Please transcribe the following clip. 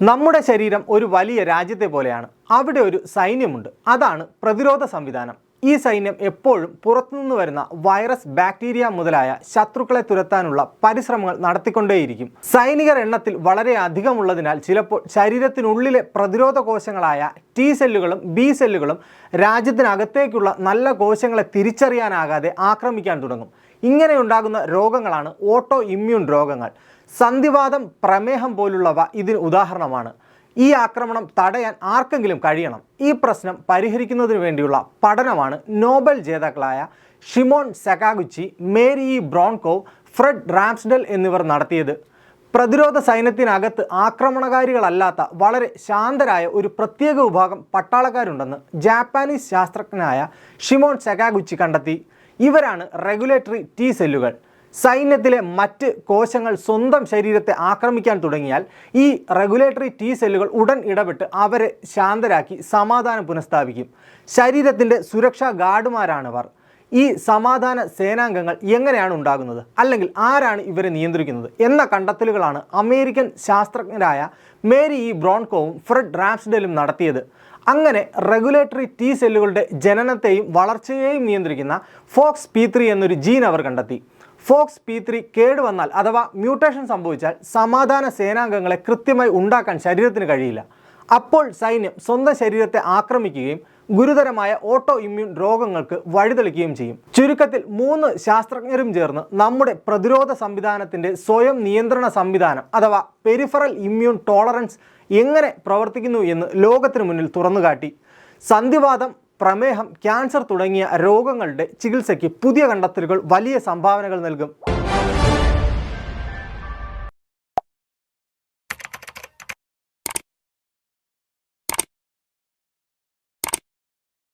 നമ്മുടെ ശരീരം ഒരു വലിയ രാജ്യത്തെ പോലെയാണ്. അവിടെ ഒരു സൈന്യമുണ്ട്. അതാണ് പ്രതിരോധ സംവിധാനം. ഈ സൈന്യം എപ്പോഴും പുറത്തുനിന്ന് വരുന്ന വൈറസ് ബാക്ടീരിയ മുതലായ ശത്രുക്കളെ തുരത്താനുള്ള പരിശ്രമങ്ങൾ നടത്തിക്കൊണ്ടേയിരിക്കും. സൈനികർ എണ്ണത്തിൽ വളരെ അധികമുള്ളതിനാൽ ചിലപ്പോൾ ശരീരത്തിനുള്ളിലെ പ്രതിരോധ കോശങ്ങളായ ടി സെല്ലുകളും ബി സെല്ലുകളും രാജ്യത്തിനകത്തേക്കുള്ള നല്ല കോശങ്ങളെ തിരിച്ചറിയാനാകാതെ ആക്രമിക്കാൻ തുടങ്ങും. ഇങ്ങനെയുണ്ടാകുന്ന രോഗങ്ങളാണ് ഓട്ടോ ഇമ്മ്യൂൺ രോഗങ്ങൾ. സന്ധിവാദം പ്രമേഹം പോലുള്ളവ ഇതിന് ഉദാഹരണമാണ്. ഈ ആക്രമണം തടയാൻ ആർക്കെങ്കിലും കഴിയണം? ഈ പ്രശ്നം പരിഹരിക്കുന്നതിന് വേണ്ടിയുള്ള പഠനമാണ് നോബൽ ജേതാക്കളായ Shimon Sakaguchi Mary Brunkow Fred Ramsdell എന്നിവർ നടത്തിയത്. പ്രതിരോധ സൈന്യത്തിനകത്ത് ആക്രമണകാരികളല്ലാത്ത വളരെ ശാന്തരായ ഒരു പ്രത്യേക വിഭാഗം പട്ടാളക്കാരുണ്ടെന്ന് ജാപ്പാനീസ് ശാസ്ത്രജ്ഞനായ ഷിമോൺ സെക്കാഗുച്ചി കണ്ടെത്തി. ഇവരാണ് റെഗുലേറ്ററി ടി സെല്ലുകൾ സൈന്യത്തിലെ മറ്റ് കോശങ്ങൾ സ്വന്തം ശരീരത്തെ ആക്രമിക്കാൻ തുടങ്ങിയാൽ ഈ റെഗുലേറ്ററി ടി സെല്ലുകൾ ഉടൻ ഇടപെട്ട് അവരെ ശാന്തരാക്കി സമാധാനം പുനഃസ്ഥാപിക്കും. ശരീരത്തിന്റെ സുരക്ഷാ ഗാർഡുമാരാണിവർ. ഈ സമാധാന സേനാംഗങ്ങൾ എങ്ങനെയാണ് ഉണ്ടാകുന്നത്? അല്ലെങ്കിൽ ആരാണ് ഇവരെ നിയന്ത്രിക്കുന്നത്? എന്ന കണ്ടെത്തലുകളാണ് അമേരിക്കൻ ശാസ്ത്രജ്ഞരായ മേരി ഇ ബ്രോൺകോവും ഫ്രെഡ് റാംസ്ഡലും നടത്തിയത്. അങ്ങനെ റെഗുലേറ്ററി ടി സെല്ലുകളുടെ ജനനത്തെയും വളർച്ചയെയും നിയന്ത്രിക്കുന്ന ഫോക്സ് പി എന്നൊരു ജീൻ അവർ കണ്ടെത്തി. ഫോക്സ് പി ത്രീ കേടുവന്നാൽ അഥവാ മ്യൂട്ടേഷൻ സംഭവിച്ചാൽ സമാധാന സേനാംഗങ്ങളെ കൃത്യമായി ഉണ്ടാക്കാൻ ശരീരത്തിന് കഴിയില്ല. അപ്പോൾ സൈന്യം സ്വന്തം ശരീരത്തെ ആക്രമിക്കുകയും ഗുരുതരമായ ഓട്ടോ ഇമ്മ്യൂൺ രോഗങ്ങൾക്ക് വഴിതെളിക്കുകയും ചെയ്യും. ചുരുക്കത്തിൽ മൂന്ന് ശാസ്ത്രജ്ഞരും ചേർന്ന് നമ്മുടെ പ്രതിരോധ സംവിധാനത്തിന്റെ സ്വയം നിയന്ത്രണ സംവിധാനം അഥവാ പെരിഫറൽ ഇമ്മ്യൂൺ ടോളറൻസ് എങ്ങനെ പ്രവർത്തിക്കുന്നു എന്ന് ലോകത്തിന് മുന്നിൽ തുറന്നുകാട്ടി. സന്ധിവാദം പ്രമേഹം ക്യാൻസർ തുടങ്ങിയ രോഗങ്ങളുടെ ചികിത്സയ്ക്ക് പുതിയ കണ്ടെത്തലുകൾ വലിയ സംഭാവനകൾ നൽകും.